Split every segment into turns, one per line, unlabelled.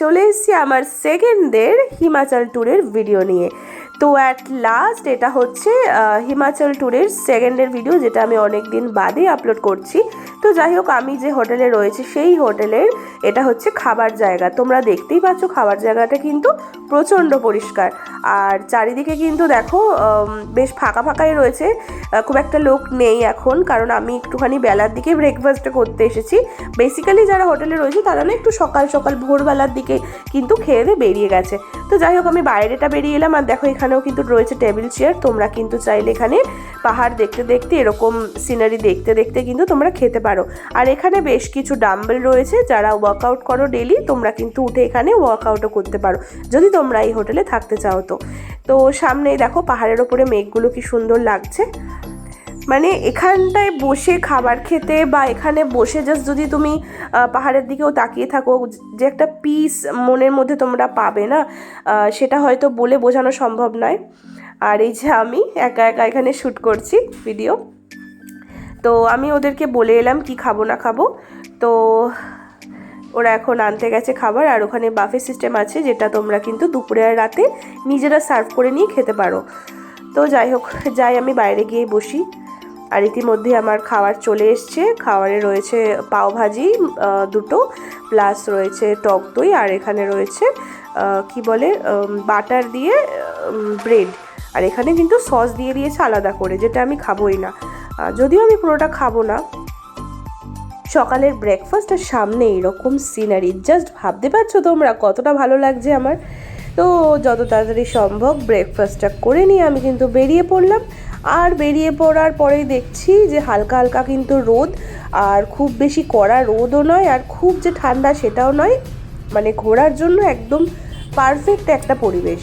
চলে এসেছি আমার সেকেন্ডের হিমাচল ট্যুরের ভিডিও নিয়ে। তো অ্যাট লাস্ট এটা হচ্ছে হিমাচল ট্যুরের সেকেন্ডের ভিডিও যেটা আমি অনেক দিন বাদে আপলোড করছি। তো যাই হোক, আমি যে হোটেলে রয়েছি, সেই হোটেলের এটা হচ্ছে খাবার জায়গা। তোমরা দেখতেই পাচ্ছ খাবার জায়গাটা কিন্তু প্রচণ্ড পরিষ্কার। আর চারিদিকে কিন্তু দেখো বেশ ফাঁকা ফাঁকাই রয়েছে। খুব একটা লোক নেই এখন, কারণ আমি একটুখানি বেলার দিকে ব্রেকফাস্টটা করতে এসেছি। বেসিক্যালি যারা হোটেলে রয়েছে, তারা না একটু সকাল সকাল, ভোরবেলার দিকে কিন্তু খেয়ে দিয়ে বেরিয়ে গেছে। তো যাই হোক, আমি বাইরেটা বেরিয়ে এলাম, আর দেখো এখানেও কিন্তু রয়েছে টেবিল চেয়ার তোমরা কিন্তু চাইলে এখানে পাহাড় দেখতে দেখতে, এরকম সিনারি দেখতে দেখতে কিন্তু তোমরা খেতে পারো। আর এখানে বেশ কিছু ডাম্বেল রয়েছে যারা ওয়ার্কআউট করো ডেলি তোমরা কিন্তু উঠে এখানে ওয়ার্কআউটও করতে পারো, যদি তোমরা এই হোটেলে থাকতে চাও তো। তো সামনেই দেখো পাহাড়ের ওপরে মেঘগুলো কি সুন্দর লাগছে। মানে এখানটায় বসে খাবার খেতে বা এখানে বসে জাস্ট যদি তুমি পাহাড়ের দিকেও তাকিয়ে থাকো, যে একটা পিস মনের মধ্যে তোমরা পাবে না সেটা হয়তো বলে বোঝানো সম্ভব নয়। আর এই যে আমি একা একা এখানে শ্যুট করছি ভিডিও তো আমি ওদেরকে বলে এলাম কি খাব না খাব। তো ওরা এখন আনতে গেছে খাবার আর ওখানে বাফে সিস্টেম আছে যেটা তোমরা কিন্তু দুপুরে আর রাতে নিজেরা সার্ভ করে নিয়ে খেতে পারো। তো যাই হোক, যাই আমি বাইরে গিয়ে বসি। আর ইতিমধ্যে আমার খাবার চলে এসছে। খাবারে রয়েছে পাও ভাজি দুটো প্লাস রয়েছে টক দই আর এখানে রয়েছে কি বলে বাটার দিয়ে ব্রেড আর এখানে কিন্তু সস দিয়ে দিয়েছে আলাদা করে, যেটা আমি খাবোই না। যদিও আমি পুরোটা খাব না। সকালের ব্রেকফাস্টের সামনে এরকম সিনারি জাস্ট ভাবতে পারছ তোমরা কতটা ভালো লাগছে আমার? তো যত তাড়াতাড়ি সম্ভব ব্রেকফাস্টটা করে নিয়ে আমি কিন্তু বেরিয়ে পড়লাম। আর বেরিয়ে পড়ার পরেই দেখছি যে হালকা হালকা কিন্তু রোদ, আর খুব বেশি কড়া রোদও নয়, আর খুব যে ঠান্ডা সেটাও নয়। মানে ঘোরার জন্য একদম পারফেক্ট একটা পরিবেশ।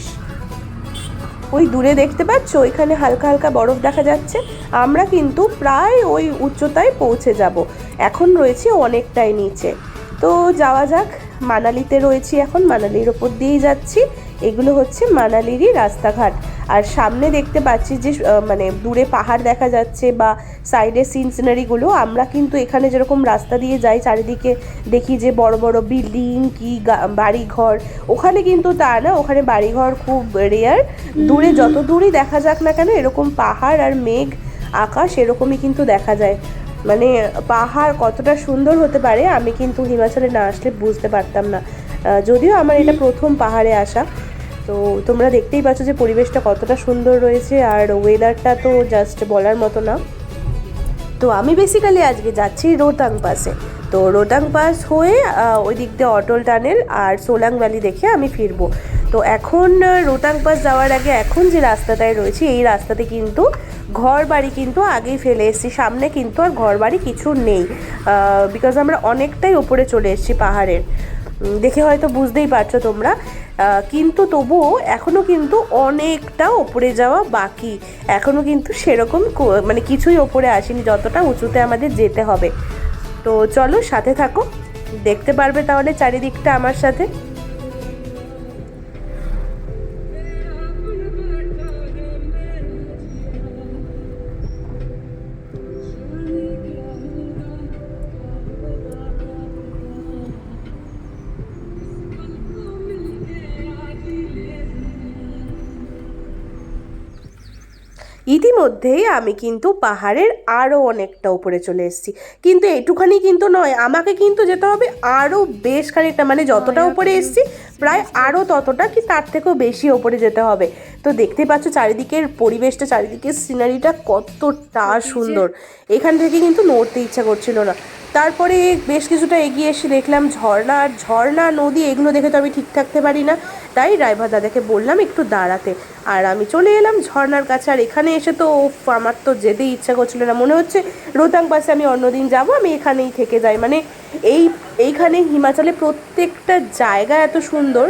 ওই দূরে দেখতে পাচ্ছ? ওইখানে হালকা হালকা বরফ দেখা যাচ্ছে। আমরা কিন্তু প্রায় ওই উচ্চতায় পৌঁছে যাব। এখন রয়েছে অনেকটাই নিচে। তো যাওয়া যাক, মানালিতে রয়েছি এখন। মানালির ওপর দিয়েই যাচ্ছি। এগুলো হচ্ছে মানালিরই রাস্তাঘাট। আর সামনে দেখতে পাচ্ছি যে মানে দূরে পাহাড় দেখা যাচ্ছে বা সাইডে সিন সিনারিগুলো আমরা কিন্তু এখানে যেরকম রাস্তা দিয়ে যাই, চারিদিকে দেখি যে বড় বড় বিল্ডিং, কি বাড়িঘর। ওখানে কিন্তু তা না, ওখানে বাড়িঘর খুব রেয়ার দূরে যত দূরই দেখা যাক না কেন, এরকম পাহাড় আর মেঘ, আকাশ এরকমই কিন্তু দেখা যায়। মানে পাহাড় কতটা সুন্দর হতে পারে, আমি কিন্তু হিমাচলে না আসলে বুঝতে পারতাম না। যদিও আমার এটা প্রথম পাহাড়ে আসা। তো তোমরা দেখতেই পাচ্ছ যে পরিবেশটা কতটা সুন্দর রয়েছে আর ওয়েদারটা তো জাস্ট বলার মতো না। তো আমি বেসিক্যালি আজকে যাচ্ছি রোতাং পাসে। তো রোতাং পাস হয়ে ওই দিক দিয়ে অটল টানেল আর সোলাং ভ্যালি দেখে আমি ফিরবো। তো এখন রোতাং পাস যাওয়ার আগে এখন যে রাস্তাটায় রয়েছে, এই রাস্তাতে কিন্তু ঘর বাড়ি কিন্তু আগেই ফেলে এসেছি। সামনে কিন্তু আর ঘর বাড়ি কিছু নেই বিকজ আমরা অনেকটাই ওপরে চলে এসেছি পাহাড়ের। দেখে হয়তো বুঝতেই পারছ তোমরা। কিন্তু তবুও এখনও কিন্তু অনেকটা ওপরে যাওয়া বাকি। এখনও কিন্তু সেরকম মানে কিছুই ওপরে আসেনি, যতটা উঁচুতে আমাদের যেতে হবে। তো চলো সাথে থাকো, দেখতে পারবে তাহলে চারিদিকটা আমার সাথে। ইতিমধ্যেই আমি কিন্তু পাহাড়ের আরও অনেকটা উপরে চলে এসেছি। কিন্তু এটুখানি কিন্তু নয় আমাকে কিন্তু যেতে হবে আরও বেশ খানিকটা মানে যতটা উপরে এসেছি প্রায় আরও ততটা কি তার থেকেও বেশি ওপরে যেতে হবে। তো দেখতে পাচ্ছ চারিদিকের পরিবেশটা চারিদিকের সিনারিটা কতটা সুন্দর। এখান থেকে কিন্তু নড়তে ইচ্ছা করছিল না। তারপরে বেশ কিছুটা এগিয়ে এসে দেখলাম ঝর্ণা, আর ঝর্ণা, নদী এগুলো দেখে তো আমি ঠিক থাকতে পারি না। তাই ড্রাইভার দাদাকে বললাম, একটু দাঁড়াতে। আর আমি চলে এলাম ঝর্ণার কাছে, আর এখানে এসে তো আমার তো যেতেই ইচ্ছা করছিল না। মনে হচ্ছে রোতাং পাশে আমি অন্যদিন যাব, আমি এখানেই থেকে যাই। মানে এই, এইখানে হিমাচলে প্রত্যেকটা জায়গা এত সুন্দর।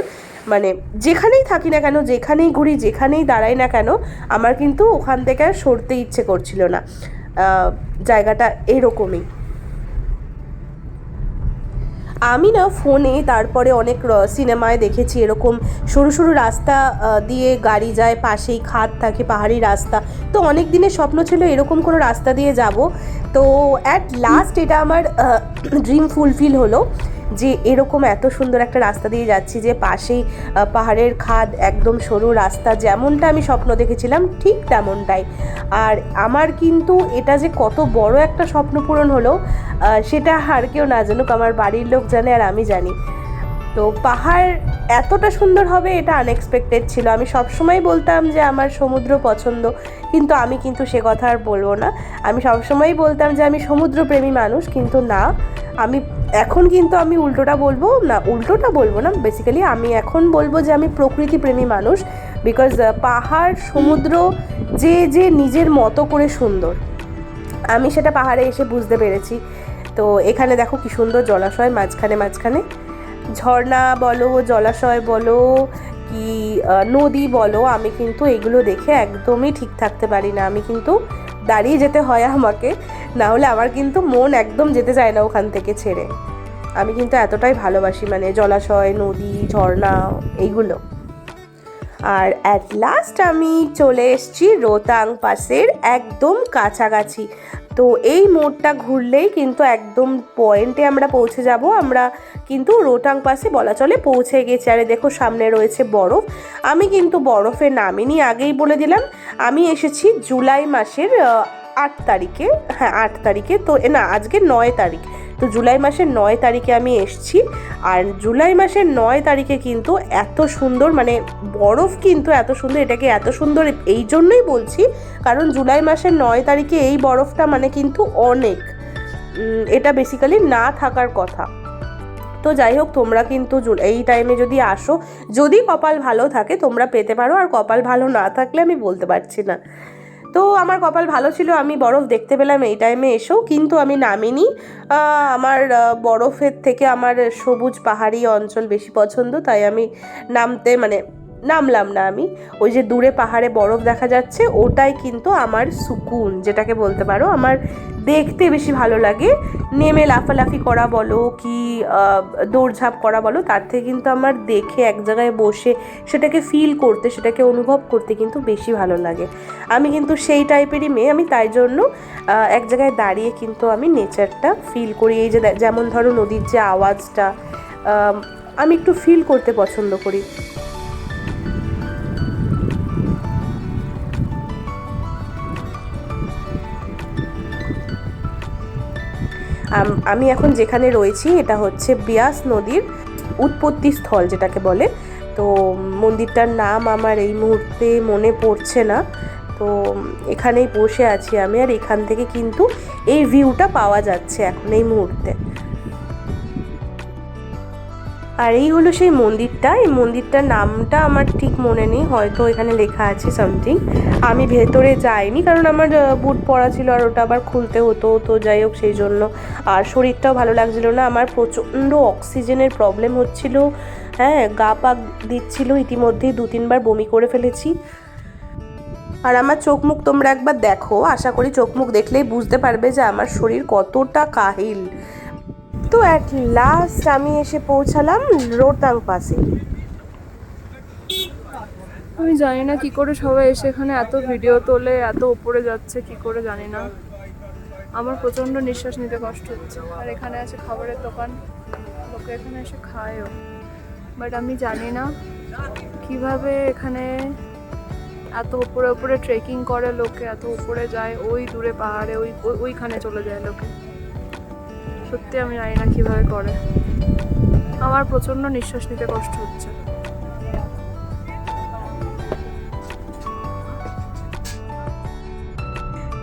মানে যেখানেই থাকি না কেন, যেখানেই ঘুরি, যেখানেই দাঁড়াই না কেন, আমার কিন্তু ওখান থেকে সরতে ইচ্ছে করছিল না। জায়গাটা এরকমই। আমি না ফোনে, তারপরে অনেক সিনেমায় দেখেছি এরকম সরু সরু রাস্তা দিয়ে গাড়ি যায়, পাশেই খাদ থাকে, পাহাড়ি রাস্তা। তো অনেক দিনের স্বপ্ন ছিল এরকম কোনো রাস্তা দিয়ে যাব। তো অ্যাট লাস্ট এটা আমার ড্রিম ফুলফিল হলো। যে এরকম এত সুন্দর একটা রাস্তা দিয়ে যাচ্ছি যে পাশেই পাহাড়ের খাদ, একদম সরু রাস্তা, যেমনটা আমি স্বপ্ন দেখেছিলাম, ঠিক তেমনটাই। আর আমার কিন্তু এটা যে কত বড় একটা স্বপ্ন পূরণ হলো সেটা আর কেউ না জানুক, আমার বাড়ির লোক জানে আর আমি জানি। তো পাহাড় এতটা সুন্দর হবে এটা আনএক্সপেক্টেড ছিল। আমি সবসময় বলতাম যে আমার সমুদ্র পছন্দ, কিন্তু আমি কিন্তু সে কথা আর বলব না। আমি সবসময়ই বলতাম যে আমি সমুদ্রপ্রেমী মানুষ, কিন্তু না, আমি এখন কিন্তু আমি উল্টোটা বলব, না, উল্টোটা বলব না বেসিক্যালি আমি এখন বলব যে আমি প্রকৃতিপ্রেমী মানুষ বিকজ পাহাড়, সমুদ্র যে যে নিজের মতো করে সুন্দর। আমি সেটা পাহাড়ে এসে বুঝতে পেরেছি। তো এখানে দেখো কি সুন্দর জলাশয়, মাঝখানে মাঝখানে। ঝর্ণা বলো, জলাশয় বলো, কি নদী বলো, আমি কিন্তু এগুলো দেখে একদমই ঠিক থাকতে পারি না। আমি কিন্তু দাঁড়িয়ে যেতে হয় আমাকে না হলে আমার কিন্তু মন একদম যেতে চায় না ওখান থেকে ছেড়ে। আমি কিন্তু এতটাই ভালোবাসি মানে জলাশয়, নদী, ঝর্ণা, এইগুলো। আর অ্যাট লাস্ট আমি চলে এসেছি রোতাং পাসের একদম কাছাকাছি। তো এই মোড়টা ঘুরলেই কিন্তু একদম পয়েন্টে আমরা পৌঁছে যাব। আমরা কিন্তু রোটাং পাসে বলা চলে পৌঁছে গেছি। আরে দেখো, সামনে রয়েছে বরফ। আমি কিন্তু বরফে নামিনি, আগেই বলে দিলাম। আমি এসেছি জুলাই মাসের আট তারিখে। হ্যাঁ আট তারিখে। তো, না, আজকে নয় তারিখ। তো জুলাই মাসের নয় তারিখে আমি এসেছি। আর জুলাই মাসের নয় তারিখে কিন্তু এত সুন্দর মানে বরফ কিন্তু এত সুন্দর, এটাকে এত সুন্দর এই জন্যই বলছি, কারণ জুলাই মাসের নয় তারিখে এই বরফটা মানে কিন্তু অনেক। এটা বেসিক্যালি না থাকার কথা। তো যাই হোক, তোমরা কিন্তু এই টাইমে যদি আসো, যদি কপাল ভালো থাকে, তোমরা পেতে পারো, আর কপাল ভালো না থাকলে আমি বলতে পারছি না। তো আমার কপাল ভালো ছিল, আমি বরফ দেখতে পেলাম এই টাইমে এসেও, কিন্তু আমি নামিনি। আমার বরফের থেকে আমার সবুজ পাহাড়ি অঞ্চল বেশি পছন্দ, তাই আমি নামতে মানে নামলাম না আমি। ওই যে দূরে পাহাড়ে বরফ দেখা যাচ্ছে, ওটাই কিন্তু আমার সুকুন, যেটাকে বলতে পারো। আমার দেখতে বেশি ভালো লাগে। নেমে লাফালাফি করা বলো কি দৌড়ঝাঁপ করা বলো, তার থেকে কিন্তু আমার দেখে এক জায়গায় বসে সেটাকে ফিল করতে, সেটাকে অনুভব করতে কিন্তু বেশি ভালো লাগে। আমি কিন্তু সেই টাইপেরই মেয়ে, আমি তাই জন্য এক জায়গায় দাঁড়িয়ে কিন্তু আমি নেচারটা ফিল করি। এই যে যেমন ধরো নদীর যে আওয়াজটা আমি একটু ফিল করতে পছন্দ করি। আম- এখন যেখানে রয়েছি, এটা হচ্ছে বিয়াস নদীর উৎপত্তি স্থল যেটাকে বলে। তো মন্দিরটার নাম আমার এই মুহূর্তে মনে পড়ছে না। তো এখানেই বসে আছি আমি, আর এখান থেকে কিন্তু এই ভিউটা পাওয়া যাচ্ছে এখন এই মুহূর্তে। আর এই হলো সেই মন্দিরটা। এই মন্দিরটার নামটা আমার ঠিক মনে নেই, হয়তো এখানে লেখা আছে সামথিং আমি ভেতরে যাইনি, কারণ আমার বুট পরা ছিল আর ওটা আবার খুলতে হতো, তো যাই হোক সেই জন্য। আর শরীরটাও ভালো লাগছিল না, আমার প্রচণ্ড অক্সিজেনের প্রবলেম হচ্ছিল। হ্যাঁ গা পা দিচ্ছিল, ইতিমধ্যেই দু তিনবার বমি করে ফেলেছি। আর আমার চোখ মুখ তোমরা একবার দেখো, আশা করি চোখ মুখ দেখলেই বুঝতে পারবে যে আমার শরীর কতটা কাহিল। তো অ্যাট লাস্ট আমি এসে পৌঁছালাম রোতাং পাসে।
আমি জানি না কি করে সবাই এসে এখানে এত ভিডিও তোলে, এত উপরে যাচ্ছে, কি করে জানি না। আমার প্রচণ্ড নিঃশ্বাস নিতে কষ্ট হচ্ছে। আর এখানে আছে খাবারের দোকান। লোকে এখানে এসে খায়ও। বাট আমি জানি না কীভাবে এখানে এত উপরে উপরে ট্রেকিং করে লোকে, এত উপরে যায়, ওই দূরে পাহাড়ে, ওই- ওইখানে চলে যায় লোকে। সত্যি আমি জানি না কীভাবে করে। আমার প্রচণ্ড নিঃশ্বাস নিতে কষ্ট হচ্ছে।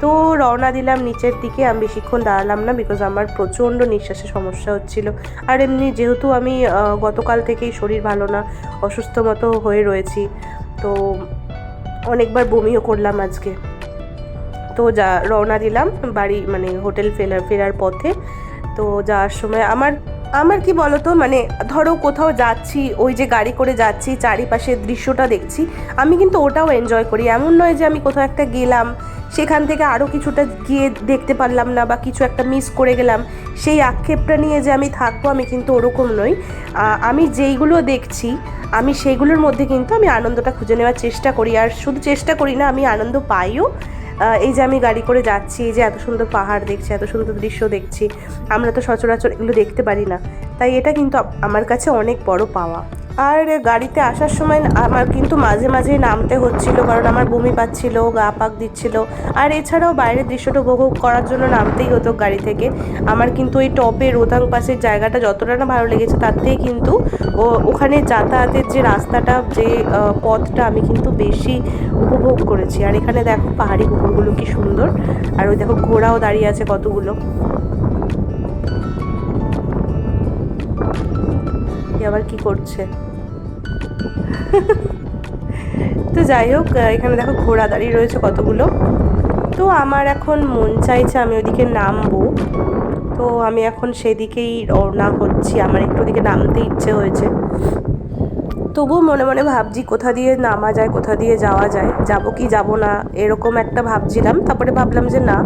তো রওনা দিলাম নিচের দিকে, আমি বেশিক্ষণ দাঁড়ালাম না বিকজ আমার প্রচণ্ড নিঃশ্বাসের সমস্যা হচ্ছিল। আর এমনি যেহেতু আমি গতকাল থেকেই শরীর ভালো না, অসুস্থ মতো হয়ে রয়েছি, তো অনেকবার বমিও করলাম আজকে। তো যা, রওনা দিলাম বাড়ি মানে হোটেল ফেরার ফেরার পথে। তো যাওয়ার সময় আমার আমার কি বলতো? মানে ধরো কোথাও যাচ্ছি, ওই যে গাড়ি করে যাচ্ছি, চারিপাশের দৃশ্যটা দেখছি, আমি কিন্তু ওটাও এনজয় করি। এমন নয় যে আমি কোথাও একটা গেলাম, সেখান থেকে আরও কিছুটা গিয়ে দেখতে পারলাম না বা কিছু একটা মিস করে গেলাম, সেই আক্ষেপটা নিয়ে যে আমি থাকব আমি কিন্তু ওরকম নই। আমি যেইগুলো দেখছি, আমি সেইগুলোর মধ্যে কিন্তু আমি আনন্দটা খুঁজে নেওয়ার চেষ্টা করি। আর শুধু চেষ্টা করি না, আমি আনন্দ পাইও। এই যে আমি গাড়ি করে যাচ্ছি, এই যে এত সুন্দর পাহাড় দেখছি, এত সুন্দর দৃশ্য দেখছি, আমরা তো সচরাচর এগুলো দেখতে পারি না। তাই এটা কিন্তু আমার কাছে অনেক বড় পাওয়া। আর গাড়িতে আসার সময় আমার কিন্তু মাঝে মাঝে নামতে হচ্ছিল, কারণ আমার বমি পাচ্ছিল, গা পাক দিচ্ছিল। আর এছাড়াও বাইরের দৃশ্যটা উপভোগ করার জন্য নামতেই হতো গাড়ি থেকে। আমার কিন্তু ওই টপে রোদাং পাশের জায়গাটা যতটা না ভালো লেগেছে, তার থেকে কিন্তু ওখানে যাতায়াতের যে রাস্তাটা, যে পথটা আমি কিন্তু বেশি উপভোগ করেছি। আর এখানে দেখো পাহাড়ি পুকুরগুলো কি সুন্দর। আর ওই দেখো ঘোড়াও দাঁড়িয়ে আছে কতগুলো। আবার কি করছে? তো যাই হোক এখানে দেখো ঘোড়া দাঁড়িয়ে রয়েছে কতগুলো। তো আমার এখন মন চাইছে আমি ওদিকে নামবো। তো আমি এখন সেদিকেই রওনা হচ্ছি, আমার একটু ওদিকে নামতে ইচ্ছে হয়েছে। তবুও মনে মনে ভাবছি কোথা দিয়ে নামা যায়, কোথা দিয়ে যাওয়া যায়, যাব কি যাব না, এরকম একটা ভাবছিলাম। তারপরে ভাবলাম যে না,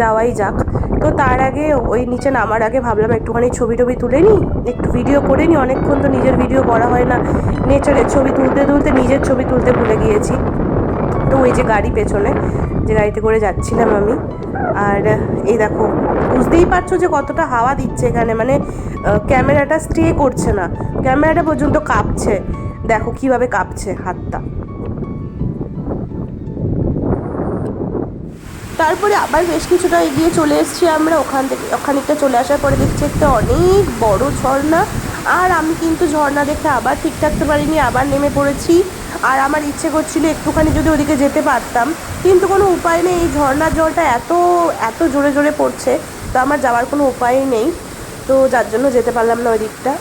যাওয়াই যাক। তো তার আগে ওই নিচে নামার আগে ভাবলাম একটুখানি ছবি টবি তুলে নিই। একটু ভিডিও করে নিই। অনেকক্ষণ তো নিজের ভিডিও করা হয় না। নেচারের ছবি তুলতে তুলতে নিজের ছবি তুলতে ভুলে গিয়েছি। তো ওই যে গাড়ি পেছনে, যে গাড়িতে করে যাচ্ছিলাম আমি। আর এই দেখো, বুঝতেই পারছ যে কতটা হাওয়া দিচ্ছে এখানে। মানে ক্যামেরাটা স্টে করছে না। ক্যামেরাটা পর্যন্ত কাঁপছে। দেখো কীভাবে কাঁপছে হাতটা। তারপরে আবার বেশ কিছুটা এগিয়ে চলে এসেছি আমরা। ওখান থেকে ওখানিকটা চলে আসার পরে দেখছি একটা অনেক বড় ঝর্ণা। আর আমি কিন্তু ঝর্ণা দেখে আবার ঠিক থাকতে পারিনি, আবার নেমে পড়েছি। আর আমার ইচ্ছে করছিল একটুখানি যদি ওদিকে যেতে পারতাম। কিন্তু কোনো উপায় নেই, এই ঝর্ণার জলটা এত এত জোরে জোরে পড়ছে। তো আমার যাওয়ার কোনো উপায়ই নেই। তো যার জন্য যেতে পারলাম না ওই দিকটা।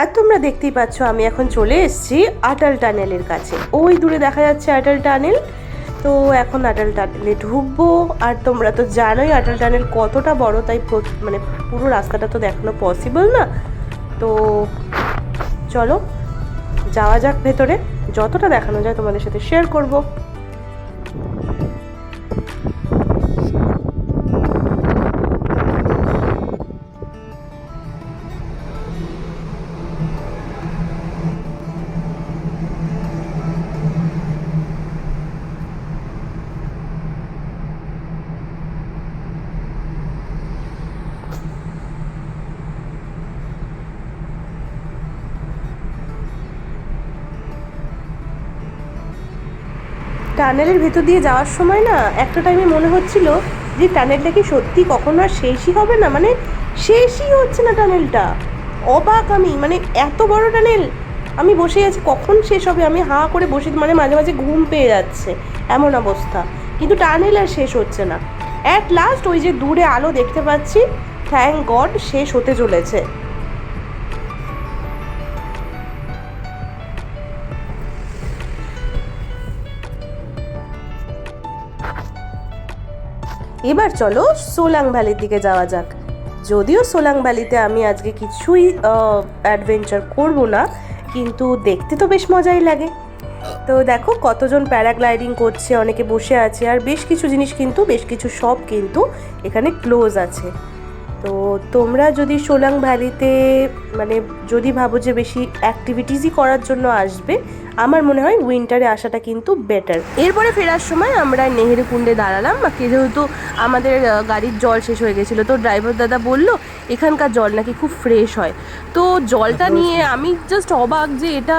আর তোমরা দেখতেই পাচ্ছ, আমি এখন চলে এসেছি আটাল টানেলের কাছে। ওই দূরে দেখা যাচ্ছে আটাল টানেল। তো এখন আটাল টানেলে ঢুকবো। আর তোমরা তো জানোই আটাল টানেল কতটা বড়, তাই মানে পুরো রাস্তাটা তো দেখানো পসিবল না। তো চলো, যাওয়া যাক ভেতরে। যতটা দেখানো যায় তোমাদের সাথে শেয়ার করব। টানেলের ভেতর দিয়ে যাওয়ার সময় না, একটা টাইমে মনে হচ্ছিল যে টানেলটা কি সত্যি কখনো আর শেষই হবে না? মানে শেষই হচ্ছে না টানেলটা। অবাক আমি মানে এত বড় টানেল, আমি বসে আছি, কখন শেষ হবে? আমি হা করে বসে মানে মাঝে মাঝে ঘুম পেয়ে যাচ্ছে, এমন অবস্থা। কিন্তু টানেল আর শেষ হচ্ছে না। অ্যাট লাস্ট ওই যে দূরে আলো দেখতে পাচ্ছি থ্যাংক গড শেষ হতে চলেছে। এবার চলো সোলাং ভ্যালির দিকে যাওয়া যাক। যদিও সোলাং ভ্যালিতে আমি আজকে কিছুই অ্যাডভেঞ্চার করব না, কিন্তু দেখতে তো বেশ মজাই লাগে। তো দেখো কতজন প্যারাগ্লাইডিং করছে, অনেকে বসে আছে, আর বেশ কিছু জিনিস কিন্তু, বেশ কিছু শপ কিন্তু এখানে ক্লোজ আছে। তো তোমরা যদি সোলাং ভ্যালিতে মানে যদি ভাবো যে বেশি অ্যাক্টিভিটিসই করার জন্য আসবে আমার মনে হয় উইন্টারে আসাটা কিন্তু বেটার এরপরে ফেরার সময় আমরা নেহেরু কুণ্ডে দাঁড়ালাম বাকি যেহেতু আমাদের গাড়ির জল শেষ হয়ে গেছিল তো ড্রাইভার দাদা বলল এখানকার জল নাকি খুব ফ্রেশ হয়। তো জলটা নিয়ে আমি জাস্ট অবাক যে এটা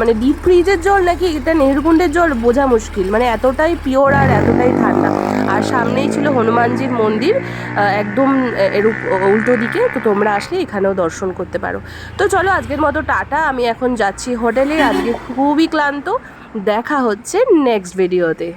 মানে ডিপ ফ্রিজের জল নাকি এটা নেহেরুকুণ্ডের জল বোঝা মুশকিল মানে এতটাই পিওর আর এতটাই ঠান্ডা। আর সামনেই ছিল হনুমানজির মন্দির একদম এরূপ এর উল্টো দিকে। তো তোমরা আসলে এখানেও দর্শন করতে পারো। তো চলো আজকের মতো টাটা। আমি এখন যাচ্ছি হোটেলে। আজকে খুবই ক্লান্ত। দেখা হচ্ছে নেক্সট ভিডিওতে